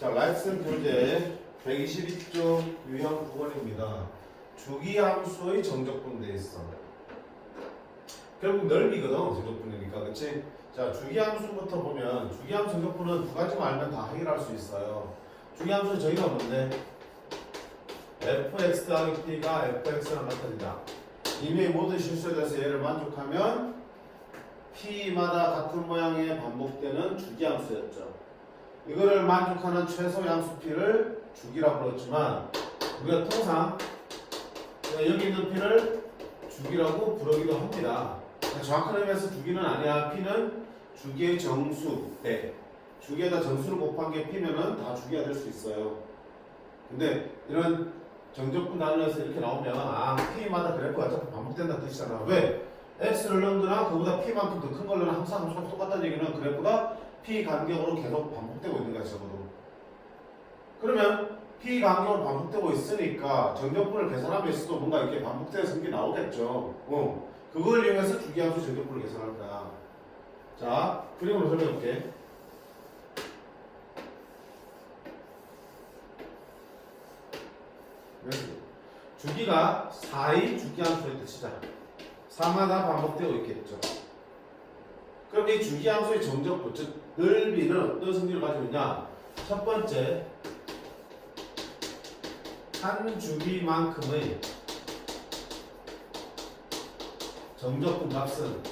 자, 라이슨 교재 122쪽 유형 9번입니다. 주기함수의 정적분 돼 있어. 결국 넓이거든, 정적분이니까, 그치? 자, 주기함수부터 보면 주기함수 정적분은 두 가지만 알면 다 해결할 수 있어요. 주기함수는 저희가 뭔데? fx 더하기 p가 fx랑 같아진다. 이미 모든 실수에 대해서 얘를 만족하면 p마다 같은 모양의 반복되는 주기함수였죠. 이거를 만족하는 최소 양수 p를 주기라고 불렀지만 우리가 통상 여기 있는 p를 주기라고 부르기도 합니다. 그러니까 정확한 의미에서 주기는 아니야. p는 주기의 정수 배. 주기에다 정수를 곱한 게 p면은 다 주기가 될 수 있어요. 근데 이런 정적분 단위에서 이렇게 나오면 아 p마다 그래프가 어차피 반복된다는 뜻이잖아. 왜? x를 넣거나 그보다 p만큼 더 큰 걸로는 항상 똑같다는 얘기는 그래프가 p 간격으로 계속 반복되고 있는 거야 적어도. 그러면 p 간격으로 반복되고 있으니까 정적분을 계산하면 있어도 뭔가 이렇게 반복되는 성격이 나오겠죠. 어. 그걸 이용해서 주기함수 정적분을 계산할 거야. 자, 그림으로 설명해 볼게. 주기가 4의 주기함수의 뜻이다. 4마다 반복되고 있겠죠. 그럼 이 주기함수의 정적분, 즉 넓이는 어떤 성질을 가지고 있냐? 첫 번째, 한 주기만큼의 정적분 값은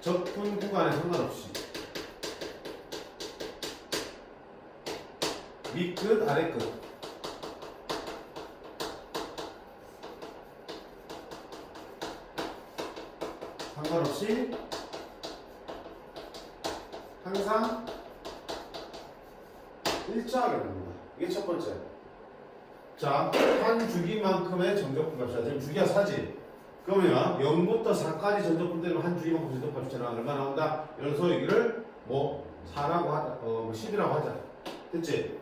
적분 구간에 상관없이 밑끝 아래끝 상관없이 항상 일정하게 됩니다. 이게 첫 번째. 자, 한 주기만큼의 정적분 값이야. 지금 주기가 4지. 그러면 0부터 4까지 전적분되면 한 주기만큼 전적분 값이잖아. 얼마 나온다? 이래서 여기를 뭐 4라고 하자. 어, 뭐 10이라고 하자. 됐지?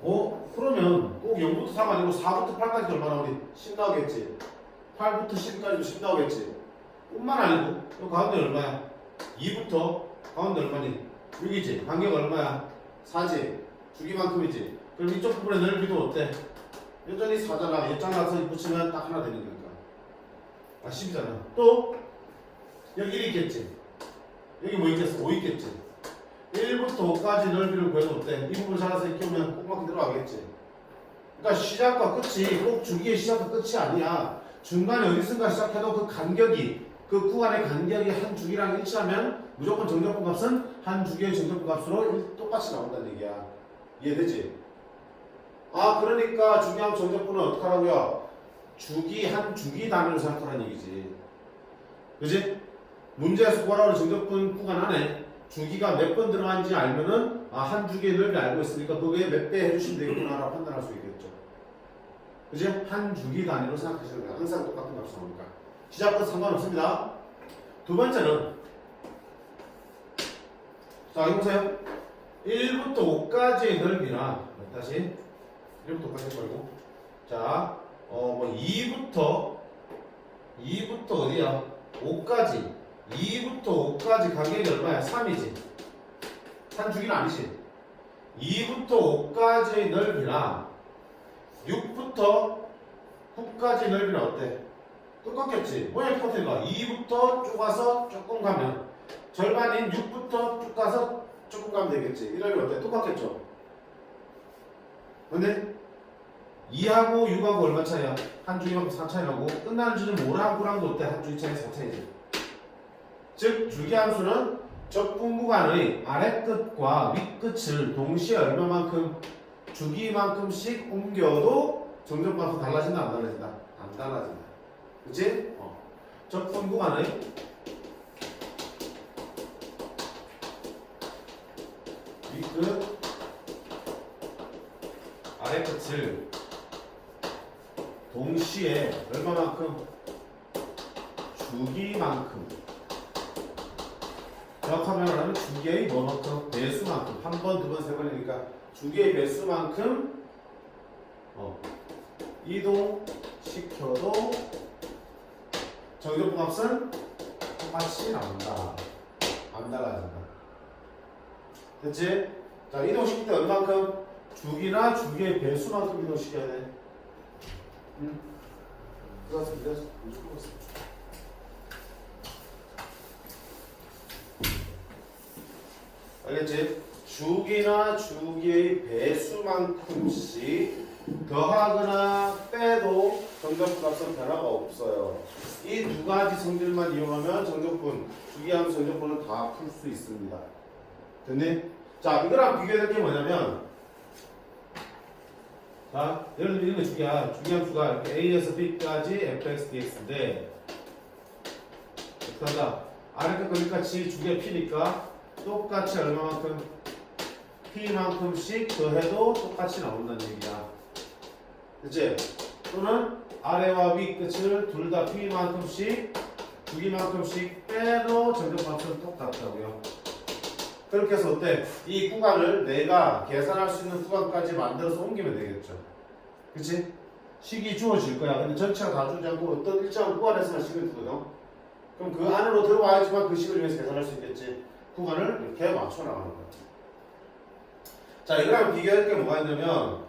어? 그러면 꼭 0부터 4가 아니고 4부터 8까지 얼마 나오니? 10 나오겠지? 8부터 10까지도 10 나오겠지? 뿐만 아니고 또 가운데 얼마야? 2부터 가운데 얼마니? 6이지? 간격 얼마야? 4지? 주기만큼이지? 그럼 이쪽 부분의 넓이도 어때? 여전히 4잖아. 얘 잘라서 붙이면 딱 하나 되는 거니까. 아 10이잖아. 또 여기 1 있겠지? 여기 뭐 있겠어? 5 있겠지? 1부터 5까지 넓이를 구해도 어때? 이 부분 잘라서 이렇게 오면 꼭 들어가겠지? 그러니까 시작과 끝이 꼭 주기의 시작과 끝이 아니야. 중간에 어디선가 시작해도 그 간격이 그 구간의 간격이 한 주기랑 일치하면 무조건 정적분 값은 한 주기의 정적분 값으로 일- 똑같이 나온다는 얘기야. 이해되지? 아 그러니까 중요한 정적분은 어떻게 하라고요? 주기 한 주기 단위로 생각하라는 얘기지. 그지? 문제에서 뭐라고 정적분 구간 안에 주기가 몇 번 들어간지 알면은 아, 한 주기의 넓이 알고 있으니까 그게 몇배 해주시면 되겠구나라고 판단할 수 있겠죠. 그지? 한 주기 단위로 생각하시는 거야. 항상 똑같은 값이 나오니까. 시작과 상관없습니다. 두 번째는 자, 여기 보세요. 1부터 5까지의 넓이나 다시 1부터 5까지 걸고 자, 어, 뭐 2부터 2부터 어디야? 5까지 2부터 5까지 간격이 얼마야? 3이지. 한 주기는 아니지. 2부터 5까지의 넓이나 6부터 9까지 넓이는 어때? 똑같겠지. 모양이 똑같으니까 2부터 쭉 가서 조금 가면 절반인 6부터 쭉 가서 조금 가면 되겠지. 이러면 어때? 똑같겠죠. 근데 2하고 6하고 얼마 차이야? 한 주기만큼 4 차이 나고 끝나는 주는 5랑 9랑도 어때? 한 주기 차이 4 차이지. 즉 주기함수는 적분 구간의 아래끝과 윗끝을 동시에 얼마만큼 주기만큼씩 옮겨도 정적값은 달라진다 안 달라진다? 안 달라진다. 그치? 어. 적분 구간의 윗끝. 아래 끝을 동시에 얼마만큼? 주기만큼. 정확하게 말하면 주기의 뭐만큼? 배수만큼. 한 번, 두 번, 세 번이니까 주기의 배수만큼 어, 이동시켜도 정적분 값은 똑같이 나온다. 안 달라진다. 됐지? 자, 이동시킬 때 얼만큼? 주기나 주기의 배수만큼 이동시켜야 돼. 응? 들어가서 들어가서 무조건. 알겠지? 주기나 주기의 배수만큼씩 더하거나 빼도 정적분 값은 변화가 없어요. 이 두 가지 성질만 이용하면 정적분, 주기함수 정적분을 다 풀 수 있습니다. 됐니? 자, 이거랑 비교될 게 뭐냐면 자, 예를 들면 이런 거 주기야. 주기함수가 A에서 B까지 fx dx인데 어떻게 한다? 아래 거 여기까지 주기가 P니까 똑같이 얼마만큼 P만큼씩 더해도 똑같이 나온다는 얘기야. 그치? 또는 아래와 위 끝을 둘 다 P만큼씩 주기만큼씩 빼도 정적값은 똑같다고요. 그렇게 해서 어때? 이 구간을 내가 계산할 수 있는 구간까지 만들어서 옮기면 되겠죠. 그치? 식이 주어질 거야. 근데 전체가 다 주지 않고 어떤 일정한 구간에서만 식을 주거든. 그럼 그 안으로 들어와야지만 그 식을 위해서 계산할 수 있겠지. 구간을 이렇게 맞춰 나가는 거야. 자, 이거랑 비교할 게 뭐가 있냐면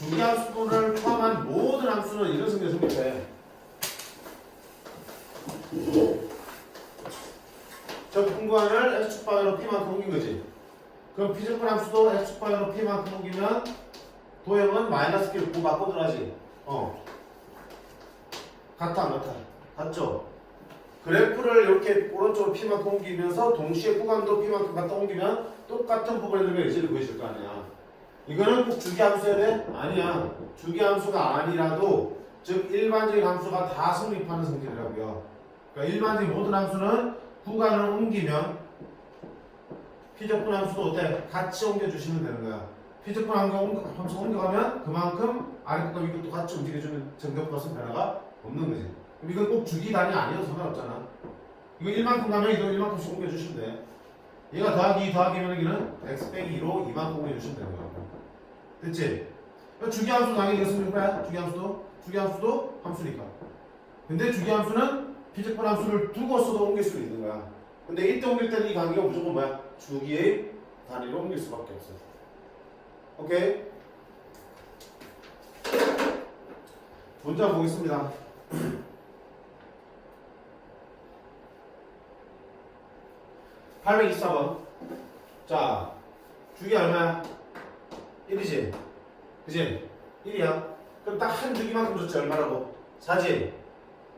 중요함수를 포함한 모든 함수는 이런 성질 성립해. 저 분구안을 x축방으로 p만큼 옮긴 거지. 그럼 피적분 함수도 x축방으로 p만큼 옮기면 도형은 마이너스 끼를 9 바꿔 들어가지. 어. 같아 안 같아? 같죠? 그래프를 이렇게 오른쪽으로 p만큼 옮기면서 동시에 구간도 p만큼 갖다 옮기면 똑같은 부분에 들면 예제를 구해줄 거 아니야. 이거는 꼭 주기함수여야 돼? 아니야. 주기함수가 아니라도 즉 일반적인 함수가 다 성립하는 성질이라고요. 그러니까 일반적인 모든 함수는 구간을 옮기면 피적분 함수도 어때? 같이 옮겨주시면 되는 거야. 피적분 함수 옮겨- 함수 옮겨가면 그만큼 아래 것과 위 것도 같이 움직여주는 정적값은 변화가 없는 거지. 그럼 이건 꼭 주기 단위 아니어도 상관없잖아. 이거 1만큼 가면 이거 1만큼씩 옮겨주시면 돼. 얘가 더하기 2 더하기면 여기는 x 빼기 2로 2만큼 옮겨주시면 되는 거야. 됐지? 주기함수 당연히 이겼으면 거야. 주기함수도 주기함수도 함수니까. 근데 주기함수는 피적분 함수를 두고서도 옮길 수 있는 거야. 근데 이때 옮길 때는 이 관계가 무조건 뭐야? 주기의 단위로 옮길 수밖에 없어. 오케이? 문자 보겠습니다. (824번) 자 주기 얼마야? 1이지? 그지? 1이야. 그럼 딱 한 주기만큼 줬지 얼마라고? 4지?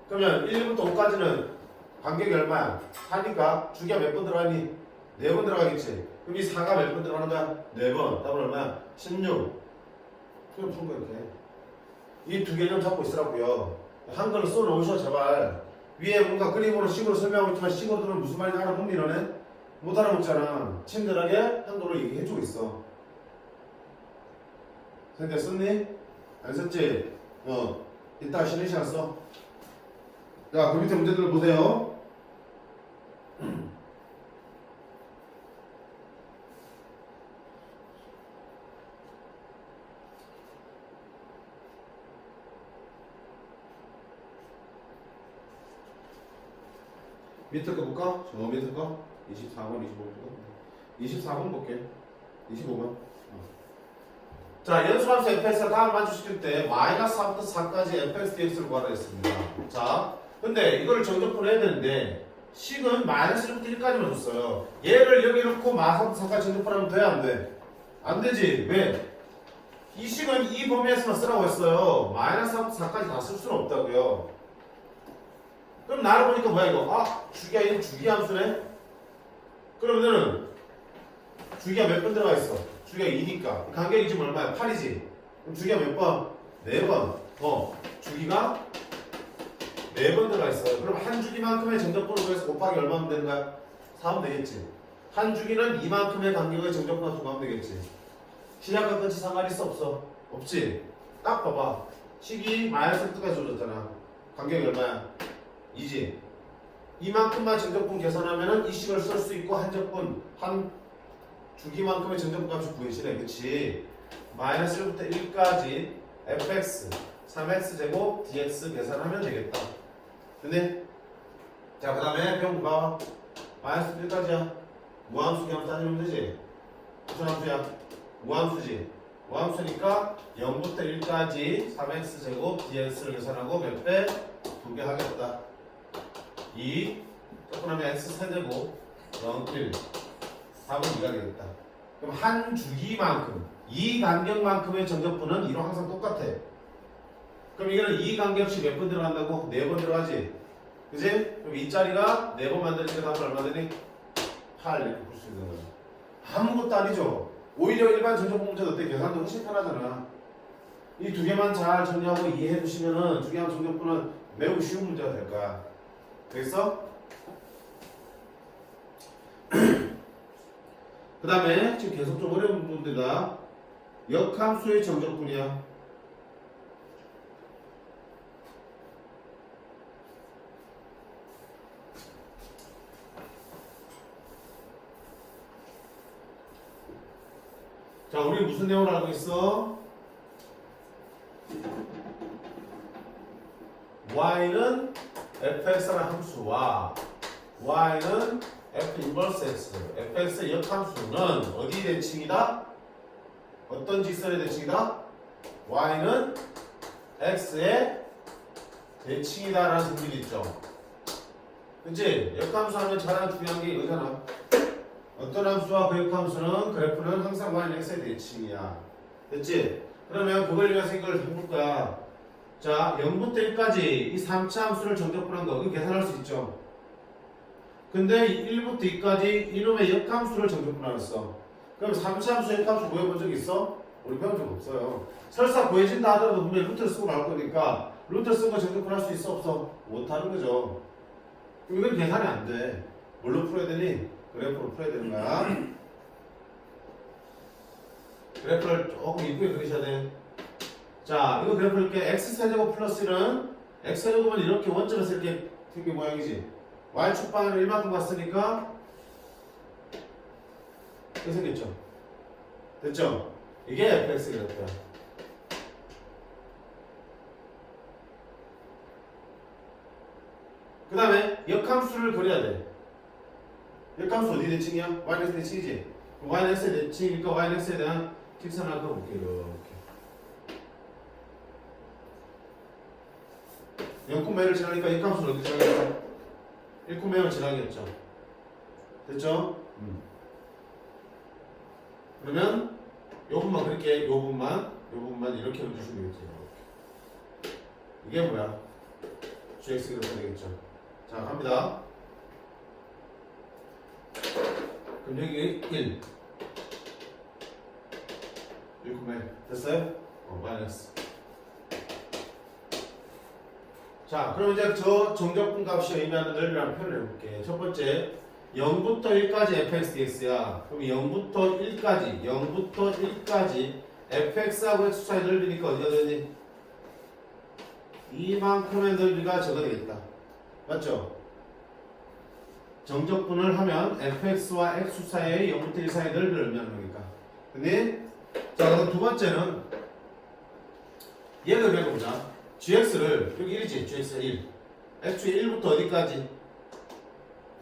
그러면 1부터 5까지는 간격이 얼마야? 4니까 주기가 몇 번 들어가니? 4번 들어가겠지? 그럼 이 4가 몇 번 들어가는 거야? 4번. 답은 얼마야? 16. 그럼 푼 거야 이렇게. 이 두 개념 잡고 있으라고요. 한글로 써놓으셔 제발. 위에 뭔가 그림으로 식으로 설명하고 있지만 식으로 들으면 무슨 말인지 알아보니 너네? 못 알아먹잖아. 친절하게 한글로 얘기해주고 있어. 근데 썼니? 안 썼지? 어. 이따 쉬는 시간 써. 자, 그 밑에 문제들 보세요. 밑에 거 볼까? 저 밑에 거? 24번, 25번. 24번 볼게. 25번. 자, 연수함수 fx가 다음 만족시킬 때 마이너스 4부터 4까지 fx dx를 구하라 했습니다. 자, 근데 이걸 정적분 해야 되는데 식은 마이너스 1부터 1까지만 줬어요. 얘를 여기 놓고 마이너스 4부터 4까지 정적분하면 돼? 안 돼? 안 되지. 왜? 이 식은 이 범위에서만 쓰라고 했어요. 마이너스 4부터 4까지 다 쓸 수는 없다고요. 그럼 나를 보니까 뭐야 이거? 아, 주기가 이거 주기 함수네? 그러면은 주기가 몇 번 들어가 있어? 주기가 2니까 간격이 지금 얼마야? 8이지? 그럼 주기가 몇 번? 4번 어 주기가 4번 들어가 있어요 그럼 한 주기만큼의 정적분을 구해서 곱하기 얼마면 되는 거야? 4하면 되겠지 한 주기는 이만큼의 간격의 정적분을 두고 하면 되겠지 시작과 끝이 상관이 있어 없어? 없지? 딱 봐봐 식이 마이너스 끝까지 줘줬잖아 간격이 얼마야? 2지 이만큼만 정적분 계산하면은 이 식을 쓸 수 있고 한 적분 한 주기만큼의 값을 구해지네 그치 마이너스 1부터 1까지 fx 3x 제곱 dx 계산하면 되겠다. 근데 자 그 다음에 병 봐. 마이너스 1까지야. 무함수 그냥 따지면 되지. 무슨 함수야? 무함수지. 무함수니까 0부터 1까지 3x 제곱 dx를 계산하고 몇 배? 두 개 하겠다. 2 조금 하면 x 세제곱 0, 1 답은 2가 되겠다. 그럼 한 주기만큼 이 간격만큼의 정적분은 이로 항상 똑같아. 그럼 이거는 이 간격씩 몇 번 들어간다고? 네 번 들어가지. 그지? 그럼 이 자리가 네 번 만들니까 답은 얼마 되니? 8 이렇게 볼 수 있는 거죠. 아무것도 아니죠. 오히려 일반 정적분 문제 어때? 계산도 훨씬 편하잖아. 이 두 개만 잘 정리하고 이해해 두시면은 중요한 정적분은 매우 쉬운 문제가 될 거야. 되겠어? 그 다음에 지금 계속 좀 어려운 부분들이다. 역함수의 정적분이야. 자, 우리 무슨 내용을 알고 있어? y는 fx라는 함수와 y는 f 인버스 x, fx의 역함수는 어디 대칭이다? 어떤 직선의 대칭이다? y는 x의 대칭이다라는 성질이 있죠. 그치? 역함수 하면 가장 중요한 게 이거잖아. 어떤 함수와 그 역함수는 그래프는 항상 y는 x의 대칭이야. 됐지? 그러면 그걸 위해서 이걸 해볼 거야. 자, 0부터 1까지 이 3차 함수를 정적분한 거, 이거 계산할 수 있죠. 근데 1부터 2까지 이놈의 역함수를 정적분하였어. 그럼 3차 함수 역함수 구해본 적 있어? 우리 배운 적 없어요. 설사 구해진다 하더라도 분명히 루트를 쓰고 나올 거니까 루트 쓴거 정적분할 수 있어? 없어? 못하는 거죠. 이건 계산이 안 돼. 뭘로 풀어야 되니? 그래프로 풀어야 되는 거야. 그래프를 조금 이쁘게 그리셔야 돼. 자, 이거 그래프 이렇게 x 세제곱 플러스 1은 x 세제곱은 이렇게 원점에서 이렇게 생긴 모양이지. Y 축방을 1만큼 갔으니까 이렇게 생겼죠. 됐죠? 이게 fx 그래프야. 그 다음에 역함수를 그려야 돼. 역함수 어디 대칭이야? y는 대칭이지. y는 x의 대칭이니까 y는 x에 대한 직선을 그어볼게 이렇게. 영콤매를 지나니까 역함수는 어디 지나겠어? 1콤매를 지나겠죠. 됐죠? 음. 그러면 요 부분만 그렇게 요 부분만 요 부분만 이렇게 해주시면. 이렇게. 이게 뭐야? gx 그래프 되겠죠. 자 갑니다. 그럼 여기 1 1콤매 됐어요? 어 마이너스 자, 그럼 이제 저 정적분 값이 의미하는 넓이라는 표현을 해볼게. 첫 번째, 0부터 1까지 fx dx야. 그럼 0부터 1까지, 0부터 1까지 fx하고 x 사이 넓이니까 어디가 되니? 이만큼의 넓이가 저거 되겠다. 맞죠? 정적분을 하면 fx와 x 사이의 0부터 1 사이의 넓이를 의미하는 거니까. 근데, 자, 그럼 두 번째는 얘를 배워보자. Gx를 여기 1이지? gx가 1 x의 1부터 어디까지?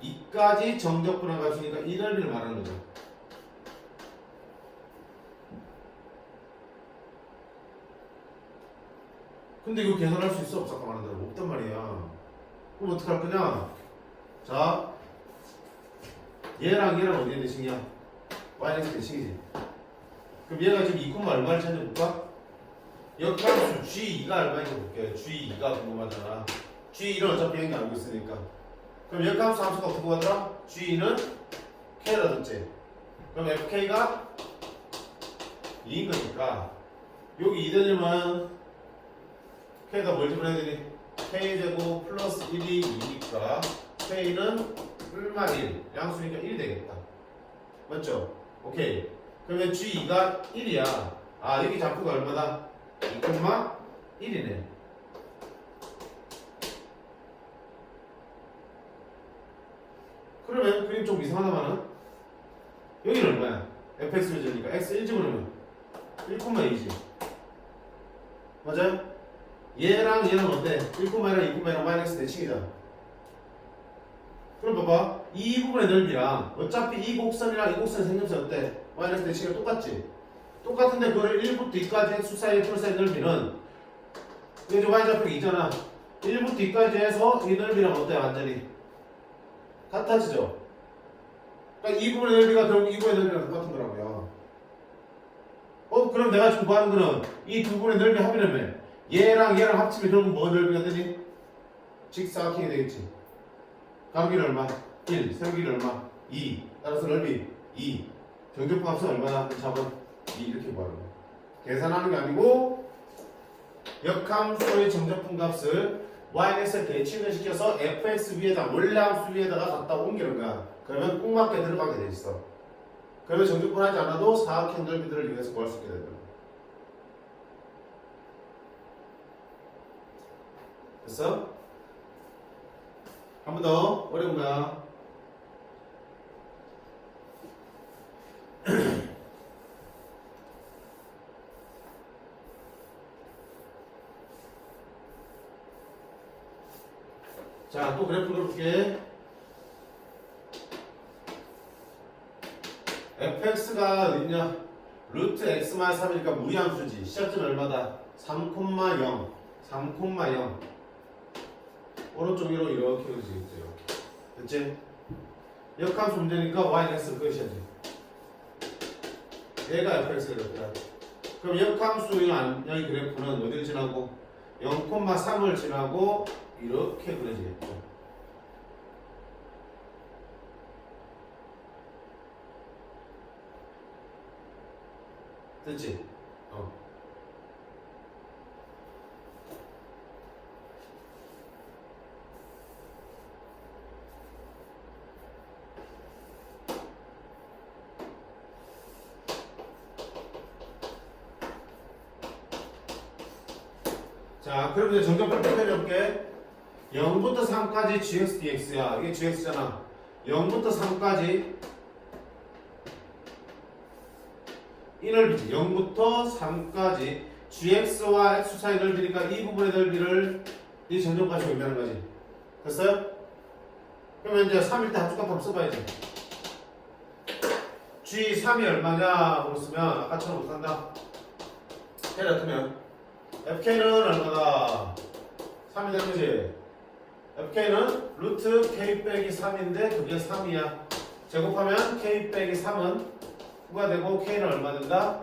2까지 정적분한 값이니까 이 넓이를 말하는 거죠. 근데 이거 계산할 수 있어? 말한 대로 없단 말이야. 그럼 어떻게 할 거냐? 자 얘랑 얘랑 어디에 대칭이야? y는 대칭이지. 그럼 얘가 지금 2콤마 얼마를 찾아볼까? 역함수 G2가 얼마인지 볼게요. G2가 궁금하잖아. G1은 어차피 형이 알고 있으니까. 그럼 역함수 함수가 어떻게 하더라? G2는 K라든지. 그럼 FK가 2인 거니까. 여기 2 되려면 K가 뭘 집어내야 되니? K제곱 플러스 1이 2니까 K는 뿔만 1. 양수니까 1이 되겠다. 맞죠? 오케이. 그러면 G2가 1이야. 아, 여기 좌표가 얼마다? 2,1이네. 그러면 그림 좀 이상하다마는 여기는 얼마야? fx를 지으니까 x 1 집어넣으면 1,2지. 맞아요? 얘랑 얘는 어때? 1,1랑 2,1랑 마이너스 대칭이잖아. 그럼 봐봐. 이 부분의 넓이랑 어차피 이 곡선이랑 이 곡선 생김새 어때? 마이너스 대칭이 똑같지? 똑같은데 그거를 1부터 2까지 획수 사이의 툴 사이 넓이는 이제 y좌표가 2잖아. 1부터 2까지 해서 이 넓이랑 어때? 완전히 같아지죠? 그러니까 이 부분의 넓이가 결국 이 부분의 넓이랑 똑같은 거라고요. 어 그럼 내가 지금 구하는 거는 이 두 부분의 넓이 합이라며 얘랑 얘랑 합치면 결국 뭐 넓이가 되지? 직사각형이 되겠지. 가로길 얼마? 1, 세로길 얼마? 2. 따라서 넓이 2. 정적분합은 얼마나? 잡은 2 이렇게 구하는 거야. 계산하는 게 아니고 역함수의 정적분 값을 yx에 대칭을 시켜서 fx 위에다 원래 함수 위에다가 갖다 옮기는 거야. 그러면 꼭 맞게 들어가게 돼 있어. 그러면 정적분 하지 않아도 사각형 넓이들을 이용해서 구할 수 있게 되는 거야. 됐어? 한 번 더 어려운 거 자, 또 그래프 그려볼게. fx가 어딨냐? 루트 x만 3이니까 무리함수지. 시작점 얼마다? 3,0. 3,0. 오른쪽 위로 이렇게 그려지겠죠. 됐지? 역함수 문제니까 yx를 그으셔야지. 얘가 fx가 이렇다. 그럼 역함수의 안- 여기 그래프는 어디를 지나고? 0,3을 지나고 이렇게 그려지겠죠. 됐지? 어. 자, 그럼 이제 펼쳐볼게. 0부터 3까지 gx dx야. 이게 gx잖아. 0부터 3까지 이 넓이지. 0부터 3까지 gx와 x 사이 넓이니까 이 부분의 넓이를 이 정정값이 의미하는 거지. 됐어요? 그러면 이제 3일 때 합축값 한번 써봐야지. g3이 얼마냐? 물었으면 아까처럼 못한다. 해라 뜨면 fk는 얼마다? 3이 되는 거지. Fk는 루트 k 빼기 3인데 그게 3이야. 제곱하면 k 빼기 3은 9가 되고 k는 얼마 된다?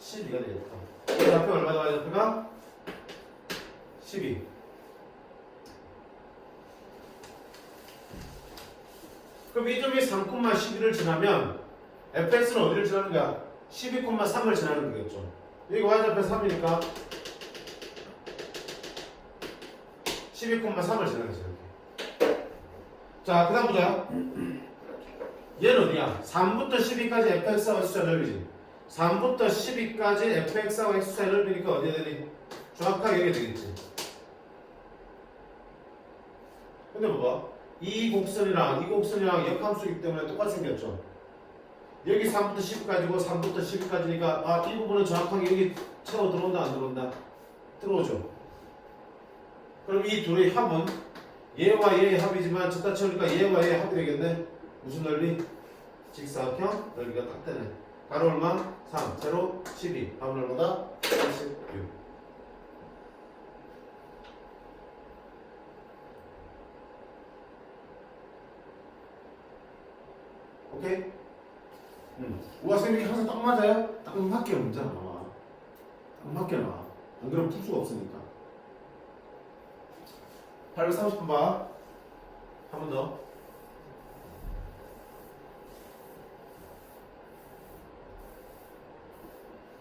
12가 되겠다. k 좌표 얼마 나와야 좌표가? 12. 그럼 이 점이 3,11을 지나면 fx는 어디를 지나는 거야? 12,3을 지나는 거겠죠. 여기 y좌표 3이니까 12,3을 지나는 거죠. 이렇게. 자, 그 다음 보자. 얘는 어디야? 3부터 12까지 fx하고 x자 넓이지. 3부터 12까지 fx하고 x자 넓이니까 어디에 되니? 정확하게 여기 되겠지. 근데 봐봐. 이 곡선이랑 이 곡선이랑 역함수이기 때문에 똑같이 생겼죠. 여기 3부터 10까지고 3부터 12까지니까 아, 이 부분은 정확하게 여기 채워 들어온다 안 들어온다? 들어오죠. 그럼 이 둘의 합은 얘와 얘의 합이지만 적다 채우니까 얘와 얘의 합이 되겠네. 무슨 넓이? 직사각형 넓이가 딱 되네. 가로 얼마? 3, 세로 12. 합은 얼마다? 86. 오케이? 응. 우와 쌤이 항상 딱 맞아요? 딱 맞게 문제가 나와. 딱 맞게 나와. 안 그러면 풀 수가 없으니까. 830번 봐. 한 번 더.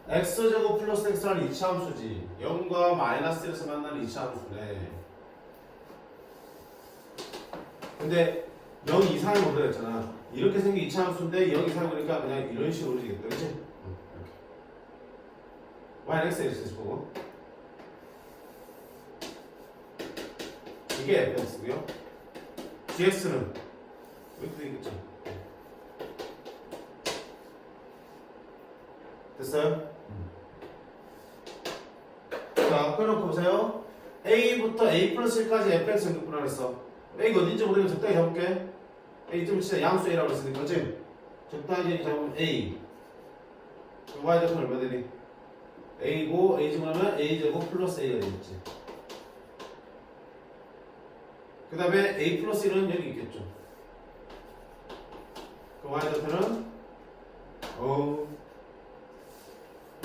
x제곱 플러스 x라는 이차함수지 0과 마이너스 1에서 만나는 이차함수네 근데 0 이상을 못하겠잖아 이렇게 생긴 이차함수인데 0 이상을 보니까 그냥 이런 식으로 되겠다 그치? 응, 이렇게 y는 x에 보고 이게 fx고요 gx는 이렇게 되겠죠 됐어요? 자, 그래놓고 보세요. A부터 A 플러스 1까지 fx 정규분할 했어. A가 어딘지 모르면 적당히 잡을게. A 좀 진짜 양수 A라고 했으니까, 그치? 적당히 잡으면 A. 그럼 Y 제곱은 얼마 되니? A고, A 제곱하면 A 제곱 플러스 A가 되겠지. 그 다음에 A 플러스 1은 여기 있겠죠. 그 Y 제곱은 어,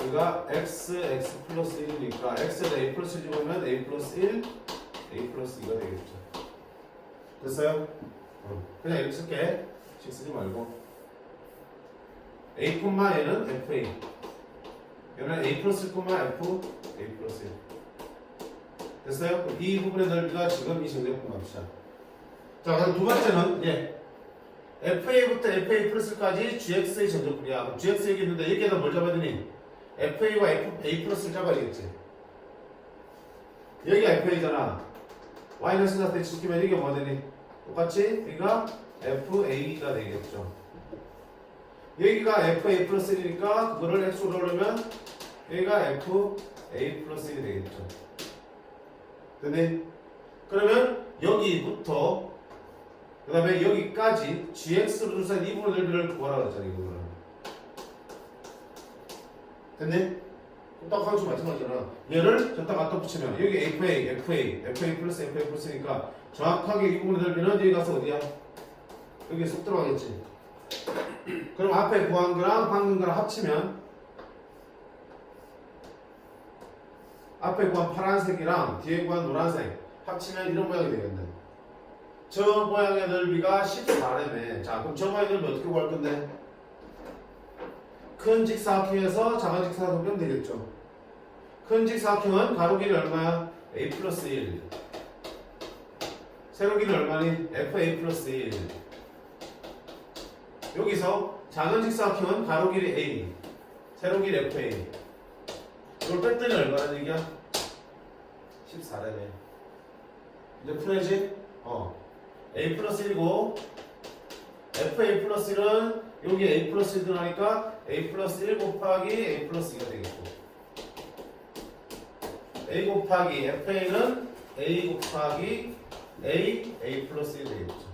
여기가 x, x 플러스 1이니까 x에다 a 플러스 1 집으면 a 플러스 1, a 플러스 2가 되겠죠. 됐어요? 어, 그냥 이렇게 쓸게. 식 쓰지 말고. a, 얘는 fa. 얘는 a 플러스 1, f, a 플러스 1. 됐어요? 이 부분의 넓이가 지금 이 값이야. 자, 그럼 두 번째는, 예. FA부터 FA 플러스까지 GX의 전적분이야. 그럼 GX 얘기했는데 여기에다 뭘 잡아야 되니? FA와 F, A 플러스를 잡아야 되겠지. 여기가 FA잖아. 마이너스 상태 지키면 이게 뭐가 되니? 똑같이 여기가 FA가 되겠죠. 여기가 FA 플러스 1이니까 그거를 X로 넣으면 여기가 FA 플러스 1이 되겠죠. 됐니? 그러면 여기부터 그 다음에 여기까지 gx로 이 부분의 넓이를 구하라 그랬잖아 이거는? 딱 한수 마찬가지잖아 얘를 저딱 갖다 붙이면 여기 FA, FA, FA 플러스 FA 플러스니까 정확하게 이 부분의 넓이는 여기 가서 어디야? 여기 쏙 들어가겠지 그럼 앞에 구한 거랑 방금 거랑 합치면 앞에 구한 파란색이랑 뒤에 구한 노란색 합치면 이런 모양이 되겠네 저 모양의 넓이가 14래매. 자, 그럼 저 모양의 넓이 어떻게 구할 건데? 큰 직사각형에서 작은 직사각형 되겠죠. 큰 직사각형은 가로 길이 얼마야? a 플러스 1. 세로 길이 얼마니? fa 플러스 1. 여기서 작은 직사각형은 가로 길이 a, 세로 길이 fa. 이걸 뺐더니 얼마나 얘기야? 14래매. 이제 풀어야지? 어. a 플러스 1이고 fa 플러스 1은 여기 a 플러스 1 들어가니까 a 플러스 1 곱하기 a 플러스 2가 되겠고 a 곱하기 fa는 a 곱하기 a a 플러스 1이 되겠죠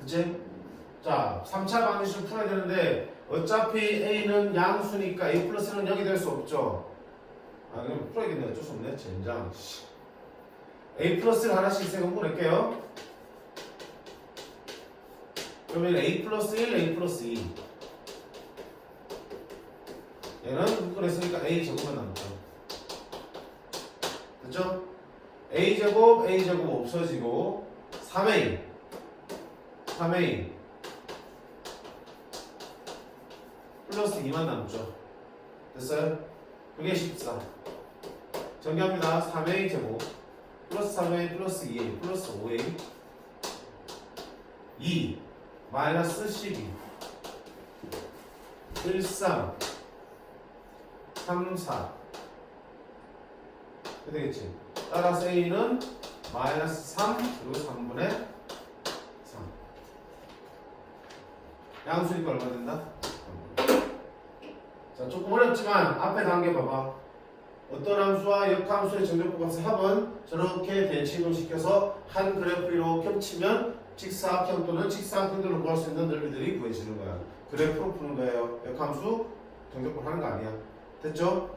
그치? 자 3차 방정식 풀어야 되는데 어차피 a는 양수니까 a 플러스는 여기 될 수 없죠 아, 그럼 풀어야겠네. 어쩔 수 없네. 젠장. 씨. A 플러스를 하나씩 세금 보낼게요. 그러면 A 플러스 1, A 플러스 2. 얘는 묶어냈으니까 A 제곱만 남죠. 됐죠? A 제곱, A 제곱 없어지고 3A. 3A. 플러스 2만 남죠. 됐어요? 그게 14. 정리합니다. 3a 제곱 플러스 3a 플러스 2a 플러스 5a 2 마이너스 12 1 3 3 4 되겠지? 따라서 a는 마이너스 3 그리고 3분의 3 양수니까 얼마 된다? 자, 조금 어렵지만 앞에 단계 봐봐. 어떤 함수와 역함수의 정적분값의 합은 저렇게 대칭을 시켜서 한 그래프로 겹치면 직사각형 또는 직사각형들을 구할 수 있는 넓이들이 구해지는 거야. 그래프로 푸는 거예요. 역함수 정적분 하는 거 아니야. 됐죠?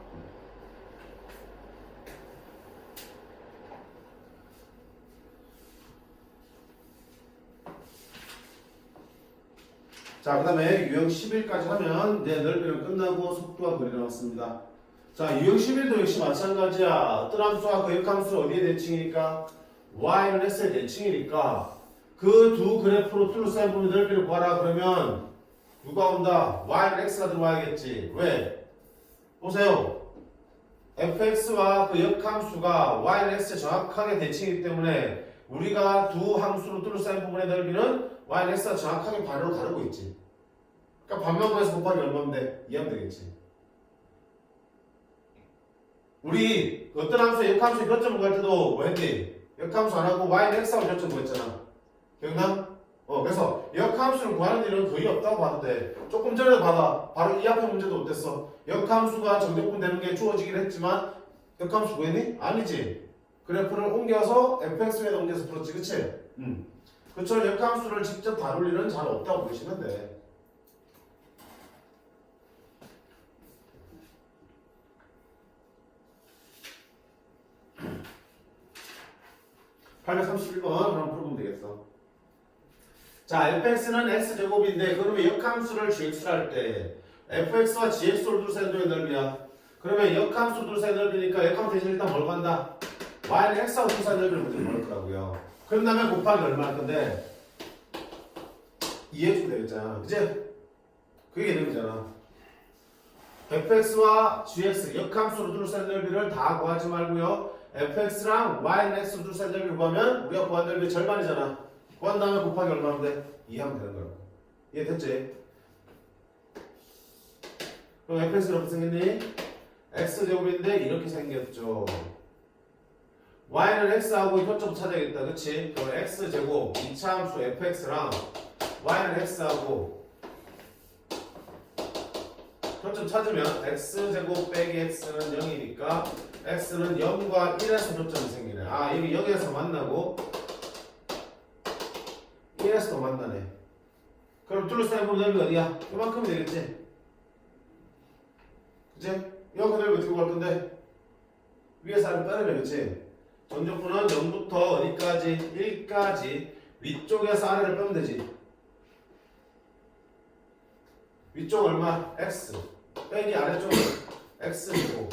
자, 그 다음에 유형 10일까지 하면 내 넓이는 끝나고 속도와 거리 나왔습니다. 자, 유형 11도 역시 마찬가지야. 어떤 함수와 그 역함수 어디에 대칭이니까? y는 x의 대칭이니까 그 두 그래프로 둘러싸인 부분의 넓이를 구하라 그러면 누가 온다? y는 x가 들어와야겠지. 왜? 보세요. fx와 그 역함수가 y는 x에 정확하게 대칭이기 때문에 우리가 두 함수로 둘러싸인 부분의 넓이는 y는 x가 정확하게 반으로 가르고 있지. 그러니까 반만 구해서 곱하기 얼마인데 이해하면 되겠지. 우리 어떤 함수의 역함수 의 교점을 구할 때도 뭐 했니? 역함수 안 하고 y는 x하고 교점 구했잖아. 기억나? 어, 그래서 역함수를 구하는 일은 거의 없다고 봐도 돼. 조금 전에 봐봐. 바로 이 앞에 문제도 어땠어? 역함수가 정적분 되는 게 주어지긴 했지만 역함수 구했니? 아니지. 그래프를 옮겨서 fx에다 옮겨서 풀었지, 그치? 음. 그처럼 역함수를 직접 다룰 일은 잘 없다고 보시면 돼. (831번) 그럼 풀어보면 되겠어. 자, fx는 x제곱인데 그러면 역함수를 gx로 할때 fx와 gx로 둘 사이의 넓이야. 그러면 역함수 둘 사이의 넓이니까 역함 대신 일단 뭘 간다? Y는 사이의 넓이를 먼저 모을 거라고요. 그런 다음에 곱하기 얼마 할 건데 2x 되겠잖아. 그지? 그게 개념이잖아. fx와 gx 역함수로 둘 사이의 넓이를 다 구하지 말고요. fx랑 y는 x로 둘 사이의 넓이를 구하면 우리가 구한 넓이 절반이잖아. 구한 다음에 곱하기 얼마면 돼? 2 하면 되는 거야. 이해됐지? 그럼 fx가 어떻게 생겼니? x제곱인데 이렇게 생겼죠. Y는 x하고 효점 찾아야겠다. 그치? 그럼 x제곱 2차 함수 fx랑 y는 x하고 효점 찾으면 x제곱 빼기 x는 0이니까 x는 0과 1에서 효점이 생기네. 아, 여기 0에서 만나고 1에서 더 만나네. 그럼 둘러싸인 분 넓이 어디야? 이만큼이 되겠지? 그치? 이만큼 넓이 어떻게 구할 건데? 위에서 아래 빼내면 그치? 전적분은 0부터 어디까지? 1까지 위쪽에서 아래를 빼면 되지. 위쪽 얼마? x 빼기 아래쪽은 x이고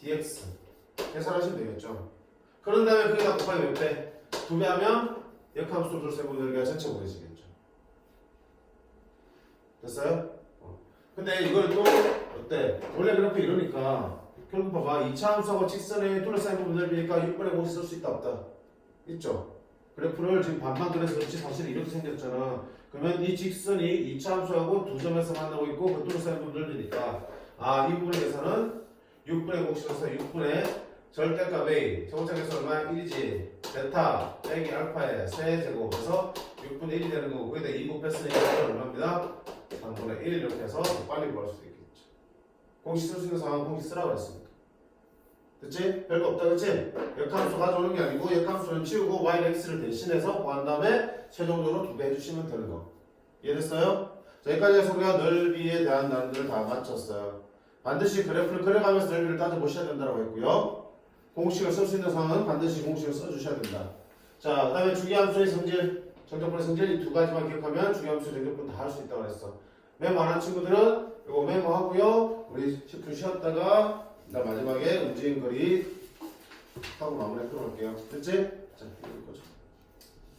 dx 계산하시면 되겠죠. 그런 다음에 그게 곱하기 몇 배? 두 배 하면 역함수 둘세분 넓이가 전체 구해지겠죠. 됐어요? 어. 근데 이걸 또 어때? 원래 그렇게 이러니까 결국 봐봐 2차 함수하고 직선의 둘러싸인 부분 넓이니까 6분의 5 쓸 수 있다 없다? 있죠. 그래프를 지금 반만 그래서 그렇지 사실 이렇게 생겼잖아. 그러면 이 직선이 2차 함수하고 두 점에서 만나고 있고 그 둘러싸인 부분 넓이니까 아 이 부분에 대해서는 6분의 5 실어서 6분의 절대값 A 정착에서 얼마? 1이지 베타 빼기 알파의 세제곱에서 6분의 1이 되는 거고 거기다 2 곱했으니까 얼마입니다? 3분의 1 이렇게 해서 더 빨리 구할 수도 있겠죠 공식 쓸 수 있는 상황 공식 쓰라고 했으니까 그치? 별거 없다 그치? 역함수 가져오는 게 아니고 역함수는 치우고 y, x를 대신해서 구한 다음에 최종적으로 두배 해주시면 되는 거 이해됐어요? 자, 여기까지 해서 우리가 넓이에 대한 단어들을 다 마쳤어요 반드시 그래프를 그려가면서 넓이를 따져보셔야 된다고 했고요 공식을 쓸 수 있는 상황은 반드시 공식을 써주셔야 된다. 자, 그 다음에 주기함수의 성질, 정적분의 성질 이 두 가지만 기억하면 주기함수 정적분 다 할 수 있다고 했어. 메모하는 친구들은 이거 메모하고요. 우리 10분 쉬었다가 나 마지막에 움직임 거리 하고 마무리 해놓을게요. 됐지? 자, 이거 거죠.